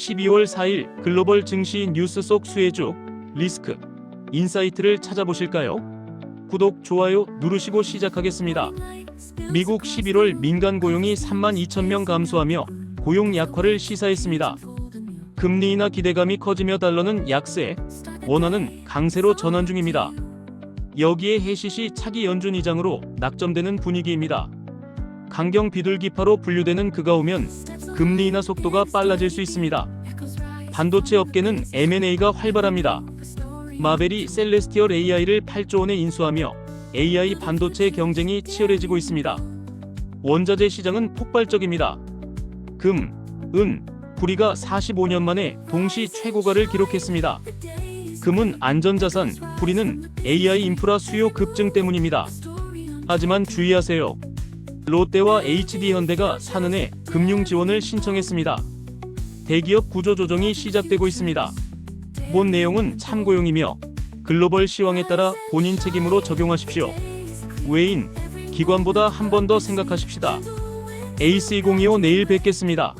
12월 4일 글로벌 증시 뉴스 속 수혜주 리스크 인사이트를 찾아보실까요? 구독, 좋아요 누르시고 시작하겠습니다. 미국 11월 민간 고용이 3만 2천 명 감소하며 고용 약화를 시사했습니다. 금리 인하 기대감이 커지며 달러는 약세, 원화는 강세로 전환 중입니다. 여기에 해시시 차기 연준 의장으로 낙점되는 분위기입니다. 강경 비둘기파로 분류되는 그가 오면 금리 인하 속도가 빨라질 수 있습니다. 반도체 업계는 M&A가 활발합니다. 마벨이 셀레스티얼 AI를 8조 원에 인수하며 AI 반도체 경쟁이 치열해지고 있습니다. 원자재 시장은 폭발적입니다. 금, 은, 구리가 45년 만에 동시 최고가를 기록했습니다. 금은 안전자산, 구리는 AI 인프라 수요 급증 때문입니다. 하지만 주의하세요. 롯데와 HD현대가 사는에 금융 지원을 신청했습니다. 대기업 구조 조정이 시작되고 있습니다. 본 내용은 참고용이며 글로벌 시황에 따라 본인 책임으로 적용하십시오. 외인, 기관보다 한 번 더 생각하십시다. AC025 내일 뵙겠습니다.